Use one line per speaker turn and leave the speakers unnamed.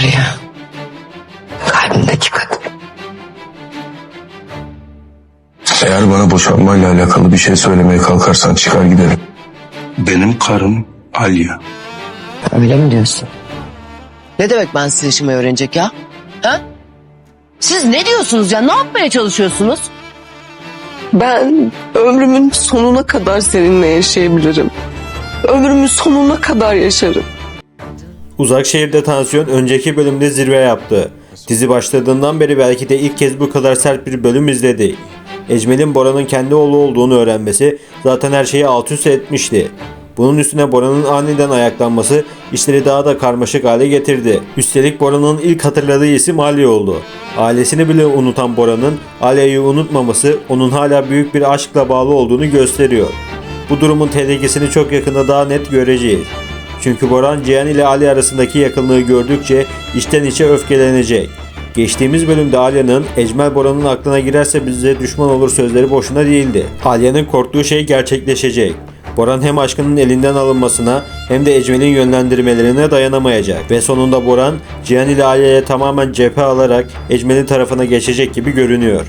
Aliye. Kalbimdeki kadın.
Eğer bana boşanmayla alakalı bir şey söylemeye kalkarsan çıkar giderim.
Benim karım Alya.
Öyle mi diyorsun? Ne demek ben size işimi öğrenecek ya? Ha? Siz ne diyorsunuz ya? Ne yapmaya çalışıyorsunuz?
Ben ömrümün sonuna kadar seninle yaşayabilirim. Ömrümün sonuna kadar yaşarım.
Uzak şehirde tansiyon önceki bölümde zirve yaptı. Dizi başladığından beri belki de ilk kez bu kadar sert bir bölüm izledi. Ecmel'in Bora'nın kendi oğlu olduğunu öğrenmesi zaten her şeyi alt üst etmişti. Bunun üstüne Bora'nın aniden ayaklanması işleri daha da karmaşık hale getirdi. Üstelik Bora'nın ilk hatırladığı isim Ali oldu. Ailesini bile unutan Bora'nın Alya'yı unutmaması onun hala büyük bir aşkla bağlı olduğunu gösteriyor. Bu durumun tehlikesini çok yakında daha net göreceğiz. Çünkü Boran Cihan ile Ali arasındaki yakınlığı gördükçe içten içe öfkelenecek. Geçtiğimiz bölümde Alya'nın Ecmel Boran'ın aklına girerse bize düşman olur sözleri boşuna değildi. Alya'nın korktuğu şey gerçekleşecek. Boran hem aşkının elinden alınmasına hem de Ecmel'in yönlendirmelerine dayanamayacak ve sonunda Boran Cihan ile Alya'ya tamamen cephe alarak Ecmel'in tarafına geçecek gibi görünüyor.